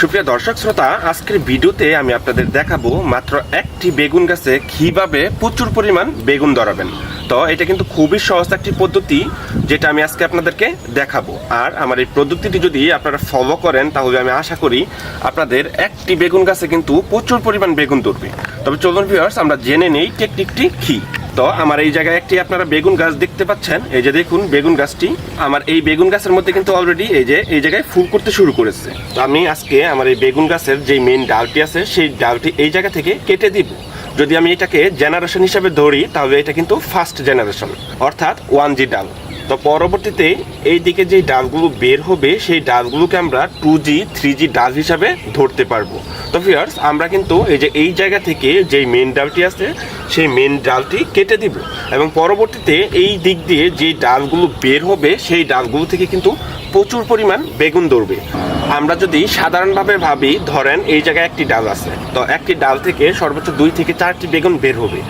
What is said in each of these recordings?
সুপ্রিয় দর্শক শ্রোতা, আজকের ভিডিওতে আমি আপনাদের দেখাবো মাত্র একটি বেগুন গাছে কীভাবে প্রচুর পরিমাণ বেগুন ধরাবেন। তো এটা কিন্তু খুবই সহজ একটি পদ্ধতি, যেটা আমি আজকে আপনাদেরকে দেখাবো। আর আমার এই পদ্ধতিটি যদি আপনারা ফলো করেন, তাহলে আমি আশা করি আপনাদের একটি বেগুন গাছে কিন্তু প্রচুর পরিমাণ বেগুন ধরবে। তবে চলুন ভিউয়ার্স আমরা জেনে নেই টেকনিকটি কি। তো আমার এই জায়গায় একটি আপনারা বেগুন গাছ দেখতে পাচ্ছেন। এই যে দেখুন বেগুন গাছটি। আমার এই বেগুন গাছের মধ্যে কিন্তু অলরেডি এই যে, এই জায়গায় ফুল করতে শুরু করেছে। তো আমি আজকে আমার এই বেগুন গাছের যে মেন ডালটি আছে, সেই ডালটি এই জায়গা থেকে কেটে দিব। যদি আমি এটাকে জেনারেশন হিসাবে ধরি, তাহলে এটা কিন্তু ফার্স্ট জেনারেশন অর্থাৎ ওয়ান জি ডাল। তো পরবর্তীতে এই দিকে যে ডালগুলো বের হবে, সেই ডালগুলোকে আমরা টু জি থ্রি জি ডাল হিসাবে ধরতে পারব। তো ফিয়ার্স আমরা কিন্তু এই যে এই জায়গা থেকে যে মেন ডালটি আছে, সেই মেন ডালটি কেটে দিব। এবং পরবর্তীতে এই দিক দিয়ে যে ডালগুলো বের হবে, সেই ডালগুলো থেকে কিন্তু প্রচুর পরিমাণ বেগুন ধরবে। আমরা যদি সাধারণভাবে ভাবি, ধরেন এই জায়গায় একটি ডাল আছে, তো একটি ডাল থেকে সর্বোচ্চ দুই থেকে চারটি বেগুন বের হবে।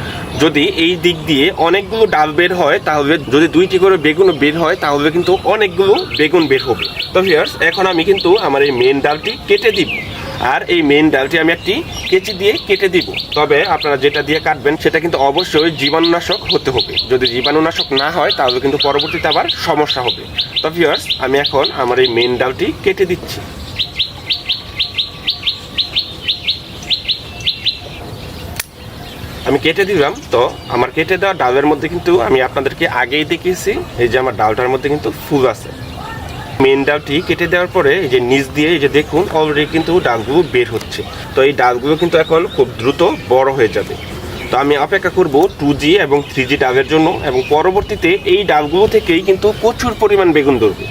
যদি এই দিক দিয়ে অনেকগুলো ডাল বের হয়, তাহলে যদি দুইটি করে বেগুন বের হয়, তাহলে কিন্তু অনেকগুলো বেগুন বের হবে। তো ভিউয়ার্স এখন আমি কিন্তু আমার এই মেন ডালটি কেটে দিব। আর এই মেন ডালটি আমি একটি কেচি দিয়ে কেটে দিব। তবে আপনারা যেটা দিয়ে কাটবেন সেটা কিন্তু অবশ্যই জীবাণুনাশক হতে হবে। যদি জীবাণুনাশক না হয়, তাহলে কিন্তু পরবর্তীতে আবার সমস্যা হবে। তো ভিউয়ার্স আমি এখন আমার এই মেন ডালটি কেটে দিচ্ছি। আমি কেটে দিলাম। তো আমার কেটে দেওয়া ডালের মধ্যে কিন্তু আমি আপনাদেরকে আগেই দেখিয়েছি, এই যে আমার ডালটার মধ্যে কিন্তু ফুল আছে। মেন ডালটি কেটে দেওয়ার পরে এই যে নিচ দিয়ে এই যে দেখুন অলরেডি কিন্তু ডালগুলো বের হচ্ছে। তো এই ডালগুলো কিন্তু এখন খুব দ্রুত বড় হয়ে যাবে। তো আমি অপেক্ষা করব টু জি এবং থ্রি জি ডালের জন্য এবং পরবর্তীতে এই ডালগুলো থেকেই কিন্তু প্রচুর পরিমাণ বেগুন ধরবে।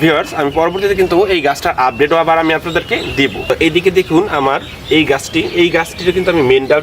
ভিউয়ার্স আমি পরবর্তীতে কিন্তু এই গাছটার আপডেটও আবার আমি আপনাদেরকে দেবো। তো এইদিকে দেখুন আমার এই গাছটি, এই গাছটিতে কিন্তু আমি মেন ডাল